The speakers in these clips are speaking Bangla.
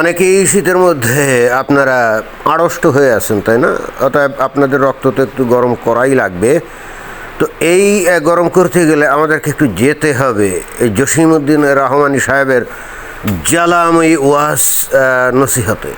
অনেকেই শীতের মধ্যে আপনারা আড়ষ্ট হয়ে আছেন, তাই না? অতএব আপনাদের রক্ত তো একটু গরম করাই লাগবে। তো এই গরম করতে গেলে আমাদেরকে একটু যেতে হবে। এই জসিমউদ্দিন রহমানি সাহেবের জালাময়ী ওয়াস নসিহতে।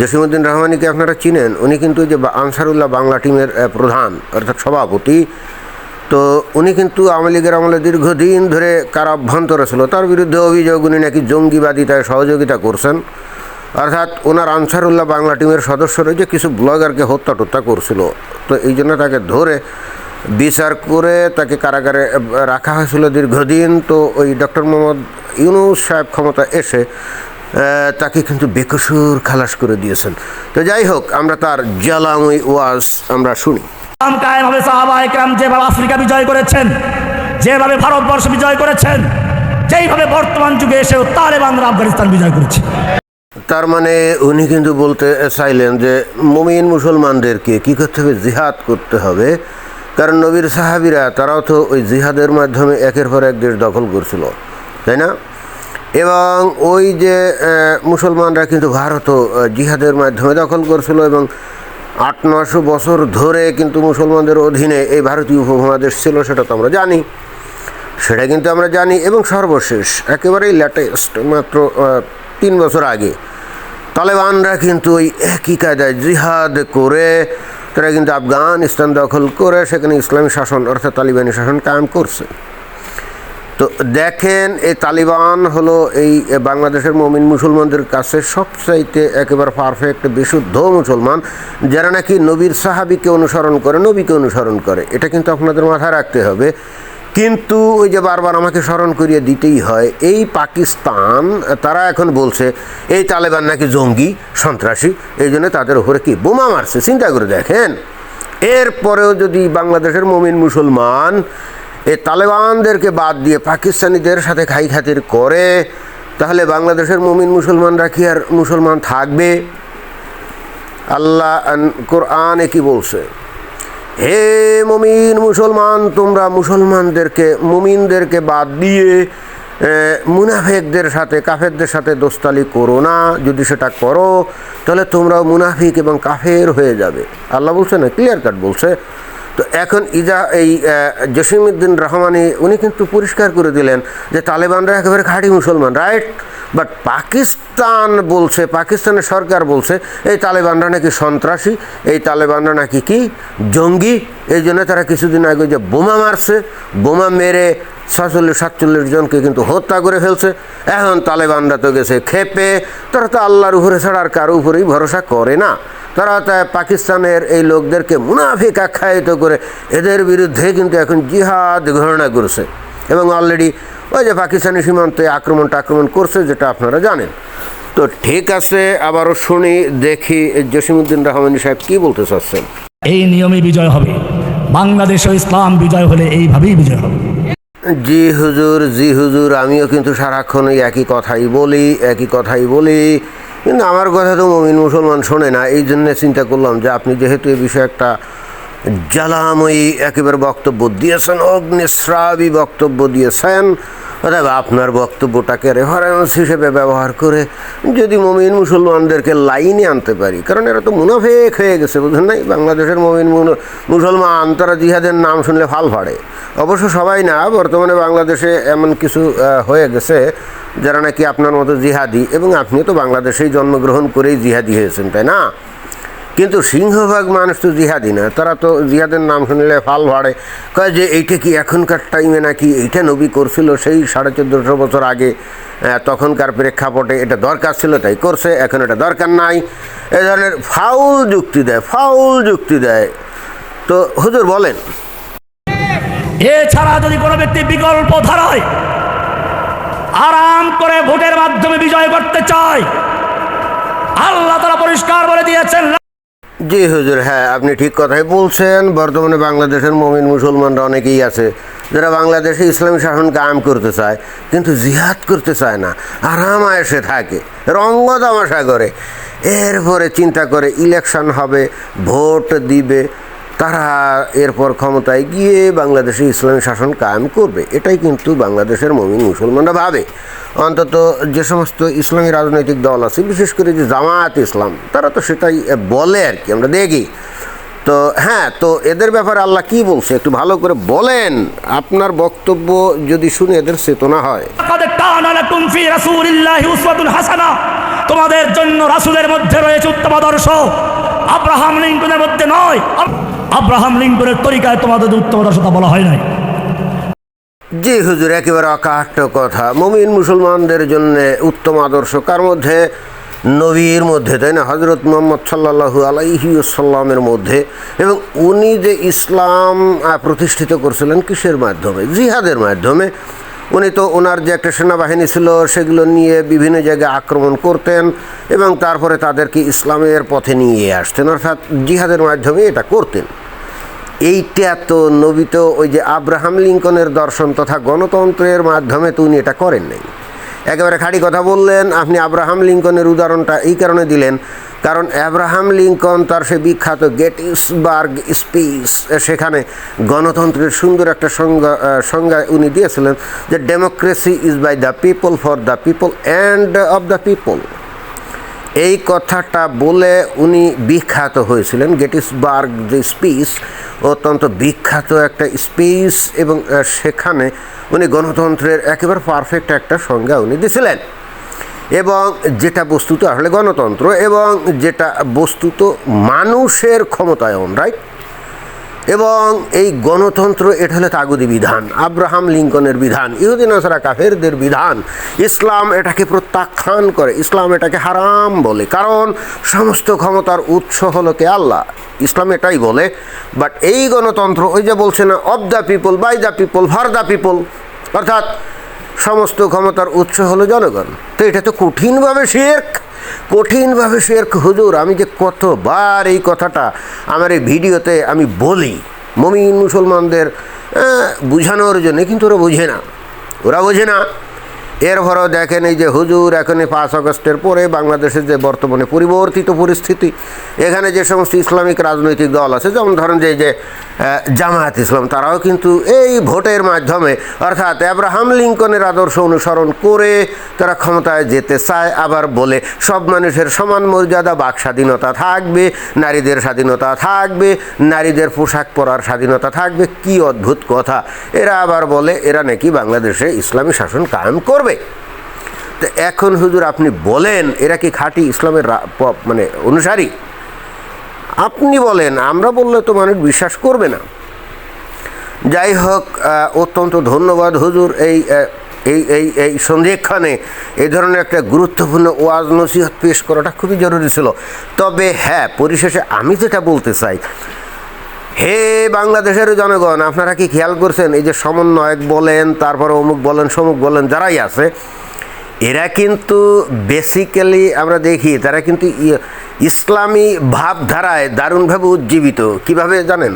জসিমউদ্দিন রহমানিকে আপনারা চিনেন? উনি কিন্তু যে আনসারুল্লাহ বাংলা টিমের প্রধান, অর্থাৎ সভাপতি। তো উনি কিন্তু আওয়ামী লীগের আমলে দীর্ঘদিন ধরে কারা অভ্যন্তরে ছিল। তার বিরুদ্ধে অভিযোগ উনি নাকি জঙ্গিবাদিতায় সহযোগিতা করছেন। অর্থাৎ ওনার আনসারুল্লাহ বাংলা টিমের সদস্য রয়েছে, কিছু ব্লগারকে হত্যা টত্যা করছিল। তো এই জন্য তাকে ধরে বিচার করে তাকে কারাগারে রাখা হয়েছিল দীর্ঘদিন। তো ওই ডক্টর মোহাম্মদ ইউনুস সাহেব ক্ষমতা এসে তাকে কিন্তু বেকসুর খালাস করে দিয়েছেন। তো যাই হোক, আমরা তার জ্বালাময় ওয়াজ আমরা শুনি। কায়েম হবে, সাহাবা একরাম যেভাবে আফ্রিকা বিজয় করেছেন, যেভাবে ভারতবর্ষ বিজয় করেছেন, যেইভাবে বর্তমান যুগে এসেও তালেবানরা আফগানিস্তান বিজয় করেছে। তার মানে উনি কিন্তু বলতে চাইলেন যে মুমিন মুসলমানদেরকে কী করতে হবে? জিহাদ করতে হবে। কারণ নবীর সাহাবিরা, তারাও তো ওই জিহাদের মাধ্যমে একের পর এক দেশ দখল করছিল, তাই না? এবং ওই যে মুসলমানরা কিন্তু ভারতও জিহাদের মাধ্যমে দখল করছিল এবং আট, নশো বছর ধরে কিন্তু মুসলমানদের অধীনে এই ভারতীয় উপমহাদেশ ছিল, সেটা তো আমরা জানি। সেটা কিন্তু আমরা জানি এবং সর্বশেষ, একেবারেই লেটেস্ট মাত্র তিন বছর আগে। তালেবানরা কিন্তু ওই একই কায়দায় জিহাদ করে, তারা কিন্তু আফগানিস্তান দখল করে, সেখানে ইসলামী শাসন, অর্থাৎ তালিবানি শাসন কায়েম করছে। তো দেখেন, এই তালিবান হলো এই বাংলাদেশের মমিন মুসলমানদের কাছে সবচাইতে একেবারে পারফেক্ট বিশুদ্ধ মুসলমান, যারা নাকি নবীর সাহাবিকে অনুসরণ করে, নবীকে অনুসরণ করে। এটা কিন্তু আপনাদের মাথায় রাখতে হবে। কিন্তু ওই যে বারবার আমাকে স্মরণ করিয়ে দিতেই হয়, এই পাকিস্তান, তারা এখন বলছে, এই তালেবান নাকি জঙ্গি, সন্ত্রাসী, এই জন্য তাদের উপরে কি বোমা মারছে? চিন্তা করে দেখেন। এরপরেও যদি বাংলাদেশের মমিন মুসলমান এই তালেবানদেরকে বাদ দিয়ে পাকিস্তানিদের সাথে খাই খাতির করে, তাহলে বাংলাদেশের মমিন মুসলমানরা কি আর মুসলমান থাকবে? আল্লাহ আন- কোরআনে কি বলছে? হে মমিন মুসলমান, তোমরা মুসলমানদেরকে, মুমিনদেরকে বাদ দিয়ে মুনাফেকদের সাথে, কাফেরদের সাথে দোস্তালি করো না। যদি সেটা করো, তাহলে তোমরাও মুনাফিক এবং কাফের হয়ে যাবে। আল্লাহ বলছে না? ক্লিয়ার কাট বলছে। তো এখন ইজা এই জসিমউদ্দিন রহমানি, উনি কিন্তু পরিষ্কার করে দিলেন যে তালেবানরা একেবারে খাঁটি মুসলমান রাইট বাট পাকিস্তান বলছে, পাকিস্তানের সরকার বলছে, এই তালেবানরা নাকি সন্ত্রাসী, এই তালেবানরা নাকি কি? জঙ্গি। এই জন্য তারা কিছুদিন আগে যে বোমা মারছে, বোমা মেরে ছচল্লিশ সাতচল্লিশ জনকে কিন্তু হত্যা করে ফেলছে। এখন তালেবানরা তো গেছে খেপে, তারা তো আল্লাহর উপরে ছাড়া আর কারও উপরেই ভরসা করে না। তারা তাই পাকিস্তানের এই লোকদেরকে মুনাফিক আখ্যায়িত করে, এদের বিরুদ্ধে কিন্তু এখন জিহাদ ঘোষণা করছে। এবং অলরেডি ওই যে পাকিস্তানি সীমান্তে আক্রমণ টাক্রমণ করছে, যেটা আপনারা জানেন। তো ঠিক আছে, আবারও শুনি, দেখি জসিমুদ্দিন রহমানি সাহেব কী বলতে চাচ্ছেন। এই নিয়মে বিজয় হবে। বাংলাদেশ ও ইসলাম বিজয় হলে এইভাবেই বিজয় হবে। জি হুজুর জি হুজুর, আমিও কিন্তু সারাক্ষণ একই কথাই বলি, একই কথাই বলি। কিন্তু আমার কথা তো মমিন মুসলমান শোনে না, এই জন্যে চিন্তা করলাম যে আপনি যেহেতু এই বিষয়ে একটা জ্বালাময়ী একেবারে বক্তব্য দিয়েছেন অগ্নিশ্রাবী বক্তব্য দিয়েছেন অর্থাৎ আপনার বক্তব্যটাকে রেফারেন্স হিসেবে ব্যবহার করে যদি মমিন মুসলমানদেরকে লাইনে আনতে পারি, কারণ এরা তো মুনাফেক হয়ে গেছে বুঝলেন নাই? বাংলাদেশের মমিন মুসলমান, তারা জিহাদের নাম শুনলে ফাল ফাড়ে। অবশ্য সবাই না, বর্তমানে বাংলাদেশে এমন কিছু হয়ে গেছে যারা নাকি আপনার মতো জিহাদি এবং আপনিও তো বাংলাদেশেই জন্মগ্রহণ করেই জিহাদি হয়েছেন, তাই না? কিন্তু সিংহভাগ মানুষ তো জিহাদি না, তারা তো জিহাদের নাম শুনলে ফাল ভাড়ে কয় যে এইটা কি এখনকার টাইমে নাকি এইটা নবী করছিল সেই সাড়ে চোদ্দোশো বছর আগে তখনকার প্রেক্ষাপটে এটা দরকার ছিল, তাই করছে, এখন এটা দরকার নাই। এ ধরনের ফাউল যুক্তি দেয়, ফাউল যুক্তি দেয়। তো হুজুর বলেন এছাড়া যদি কোনো ব্যক্তি বিকল্প ধারায় আরাম করে ভোটের মাধ্যমে বিজয় করতে চায়, আল্লাহ তারা পরিষ্কার বলে দিয়েছেন জি হুজুর হ্যাঁ আপনি ঠিক কথাই বলছেন। বর্তমানে বাংলাদেশের মমিন মুসলমানরা অনেকেই আছে যারা বাংলাদেশে ইসলামী শাসন কায়েম করতে চায়, কিন্তু জিহাদ করতে চায় না, আরাম আয়েসে থাকে, রঙ্গ তামাশা করে। এরপরে চিন্তা করে ইলেকশন হবে, ভোট দিবে তারা এরপর ক্ষমতায় গিয়ে বাংলাদেশে ইসলামী শাসন কায়েম করবে। এটাই কিন্তু বাংলাদেশের মমিন মুসলমানরা ভাবে। অন্তত যে সমস্ত ইসলামী রাজনৈতিক দল আছে, বিশেষ করে যে জামায়াত ইসলাম, তারা তো সেটাই বলে আর কি, আমরা দেখি। তো হ্যাঁ তো এদের ব্যাপারে আল্লাহ কি বলছে? একটু ভালো করে বলেন। আপনার বক্তব্য যদি শুনে এদের চেতনা হয়। তোমাদের জন্য রাসূলের মধ্যে রয়েছে উত্তম আদর্শ। আব্রাহাম লিঙ্কনের মধ্যে নয়। আব্রাহাম লিঙ্কনের তরিকায় তোমাদের উত্তম আদর্শতা বলা হয় নাই। জি হুজুর, একেবারে অকাট্য কথা। মমিন মুসলমানদের জন্য উত্তম আদর্শ কার মধ্যে? নবীর মধ্যে, তাই না? হজরত মোহাম্মদ সাল্লাহু আলাইহি সাল্লামের মধ্যে। এবং উনি যে ইসলাম প্রতিষ্ঠিত করছিলেন কিসের মাধ্যমে? জিহাদের মাধ্যমে। উনি তো ওনার যে একটা সেনাবাহিনী ছিল, সেগুলো নিয়ে বিভিন্ন জায়গায় আক্রমণ করতেন এবং তারপরে তাদেরকে ইসলামের পথে নিয়ে আসতেন। অর্থাৎ জিহাদের মাধ্যমে এটা করতেন। এইটা তো নবীত ওই যে আব্রাহাম লিঙ্কনের দর্শন তথা গণতন্ত্রের মাধ্যমে তো উনি এটা করেন নাই। একেবারে খাঁটি কথা বললেন, আপনি আব্রাহাম লিঙ্কনের উদাহরণটা এই কারণে দিলেন, কারণ অ্যাব্রাহাম লিঙ্কন তার সে বিখ্যাত গেটিসবার্গ স্পিচ সেখানে গণতন্ত্রের সুন্দর একটা সংজ্ঞা সংজ্ঞা উনি দিয়েছিলেন যে democracy is by the people for the people and of the people. এই কথাটা বলে উনি বিখ্যাত হয়েছিলেন, গেটিসবার্গ যে স্পিচ, অত্যন্ত বিখ্যাত একটা স্পিচ এবং সেখানে উনি গণতন্ত্রের একেবারে পারফেক্ট একটা সংজ্ঞা উনি দিয়েছিলেন এবং যেটা বস্তুত আসলে গণতন্ত্র এবং যেটা বস্তুত মানুষের ক্ষমতায়ন রাইট এবং এই গণতন্ত্র এটা হলো তাগুদি বিধান, আব্রাহাম লিঙ্কনের বিধান ইহুদিন আসারা কাফেরদের বিধান। ইসলাম এটাকে প্রত্যাখ্যান করে, ইসলাম এটাকে হারাম বলে। কারণ সমস্ত ক্ষমতার উৎস হলো কে? আল্লাহ। ইসলাম এটাই বলে। বাট এই গণতন্ত্র ওই যে বলছে না of the people by the people for the people অর্থাৎ সমস্ত ক্ষমতার উৎস হলো জনগণ। তো এটা তো কঠিনভাবে শেখ কঠিনভাবে শেখ হুজুর, আমি যে কতবার এই কথাটা আমার এই ভিডিওতে আমি বলি, মমিন মুসলমানদের বুঝানোর জন্য, কিন্তু ওরা বোঝে না। ওরা বোঝে না এরপরও দেখেন এই যে হুজুর এখন পাঁচ আগস্টের পরে বাংলাদেশের যে বর্তমানে পরিবর্তিত পরিস্থিতি, এখানে যে সমস্ত ইসলামিক রাজনৈতিক দল আছে, যেমন ধরেন যে যে জামায়াত ইসলাম, তারাও কিন্তু এই ভোটের মাধ্যমে, অর্থাৎ আব্রাহাম লিঙ্কনের আদর্শ অনুসরণ করে তারা ক্ষমতায় যেতে চায়, আবার বলে সব মানুষের সমান মর্যাদা, বাক স্বাধীনতা থাকবে, নারীদের স্বাধীনতা থাকবে, নারীদের পোশাক পরার স্বাধীনতা থাকবে, কি অদ্ভুত কথা। এরা আবার বলে, এরা নাকি বাংলাদেশে ইসলামী শাসন কায়েম করবে। তো এখন হুজুর আপনি বলেন, এরা কি খাঁটি ইসলামের মানে অনুসারী? আপনি বলেন, আমরা বললে তো মানুষ বিশ্বাস করবে না। যাই হোক অত্যন্ত ধন্যবাদ হুজুর এই এই এই এই সন্ধিক্ষণে। এই ধরনের একটা গুরুত্বপূর্ণ ওয়াজ নসিহত পেশ করাটা খুবই জরুরি ছিল। তবে হ্যাঁ পরিশেষে আমি যেটা বলতে চাই হে বাংলাদেশের জনগণ, আপনারা কি খেয়াল করছেন? এই যে সমন্বয়ক বলেন, তারপরে অমুক বলেন, সমুক বলেন, যারাই আছে, এরা কিন্তু বেসিক্যালি আমরা দেখি, তারা কিন্তু ইসলামী ভাবধারায় দারুণভাবে উজ্জীবিত। কীভাবে জানেন?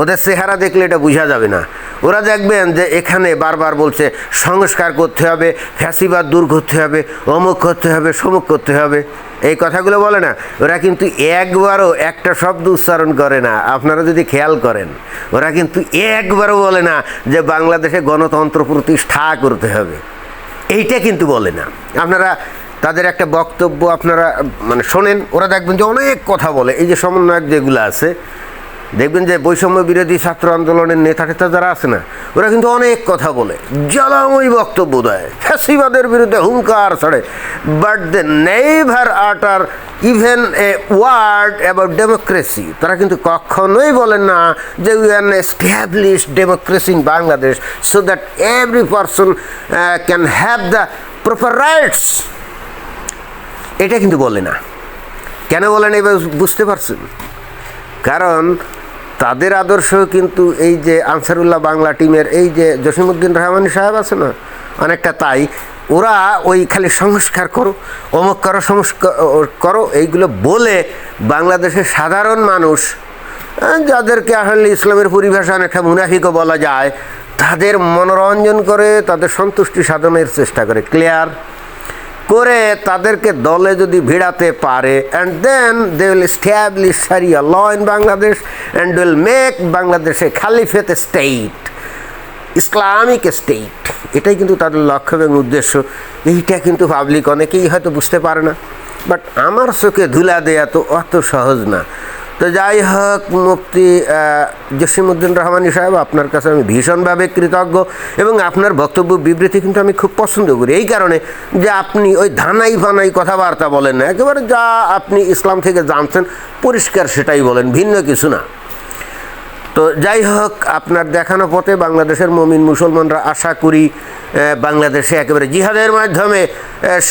ওদের চেহারা দেখলে এটা বোঝা যাবে না। ওরা দেখবেন যে এখানে বারবার বলছে, সংস্কার করতে হবে, ফ্যাসিবাদ দূর করতে হবে, অমুক করতে হবে, সমুক করতে হবে। এই কথাগুলো বলে না। ওরা কিন্তু একবারও একটা শব্দ উচ্চারণ করে না। আপনারা যদি খেয়াল করেন, ওরা কিন্তু একবারও বলে না যে বাংলাদেশে গণতন্ত্র প্রতিষ্ঠা করতে হবে। এইটা কিন্তু বলে না। আপনারা তাদের একটা বক্তব্য আপনারা মানে শোনেন, ওরা দেখবেন যে অনেক কথা বলে। এই যে সমন্বয়ক যেগুলো আছে দেখবেন যে বৈষম্য বিরোধী ছাত্র আন্দোলনের নেতা টেতা যারা আছে না, ওরা কিন্তু অনেক কথা বলে। জ্বালাময় বক্তব্য দেয়। ফ্যাসিবাদের বিরুদ্ধে হুঙ্কার ছড়ে। But they never utter even a word about democracy তারা কিন্তু কখনোই বলেন না যে we are establish democracy in Bangladesh so that every person can have the proper rights এটা কিন্তু বলে না। কেন বলেন এবার বুঝতে পারছেন? কারণ তাদের আদর্শ কিন্তু এই যে আনসারুল্লাহ বাংলা টিমের এই যে জসিমুদ্দিন রহমানি সাহেব আছে না, অনেকটা তাই, ওরা ওই খালি সংস্কার করো, অমুক করো, সংস্কার করো, এইগুলো বলে বাংলাদেশের সাধারণ মানুষ যাদেরকে আসলে ইসলামের পরিভাষা অনেকটা মুনাফিকও বলা যায়, তাদের মনোরঞ্জন করে, তাদের সন্তুষ্টি সাধনের চেষ্টা করে। ক্লিয়ার করে তাদেরকে দলে যদি ভিড়াতে পারে and then they will establish sharia law in Bangladesh and will make Bangladesh caliphate state Islamic state এটাই কিন্তু তাদের লক্ষ্য এবং উদ্দেশ্য। এইটা কিন্তু পাবলিক অনেকেই হয়তো বুঝতে পারে না। বাট আমার চোখে ধুলা দেয়া তো অত সহজ না। তো যাই হোক, মুক্তি জসিমুদ্দিন রহমানি সাহেব, আপনার কাছে আমি ভীষণভাবে কৃতজ্ঞ এবং আপনার বক্তব্য, বিবৃতি কিন্তু আমি খুব পছন্দ করি। এই কারণে যে আপনি ওই ধানাই ফানাই কথাবার্তা বলেন না, একেবারে যা আপনি ইসলাম থেকে জানছেন, পরিষ্কার সেটাই বলেন, ভিন্ন কিছু না। তো যাই হোক, আপনার দেখানো পথে বাংলাদেশের মমিন মুসলমানরা আশা করি বাংলাদেশে একেবারে জিহাদের মাধ্যমে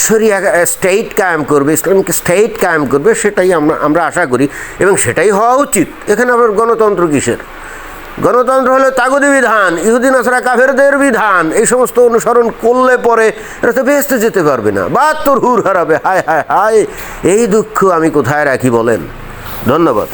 শরিয়া স্টেট কায়েম করবে, ইসলামিক স্টেট কায়েম করবে, সেটাই আমরা আমরা আশা করি এবং সেটাই হওয়া উচিত। এখানে আবার গণতন্ত্র কিসের? গণতন্ত্র হলো তাগুদি বিধান ইহুদিন আসরা কাফেরদের বিধান। এই সমস্ত অনুসরণ করলে পরে এটা তো বেহেস্তে যেতে পারবে না। বা তোর হুর হারাবে। হায় হায় হায়, এই দুঃখ আমি কোথায় রাখি বলেন? ধন্যবাদ।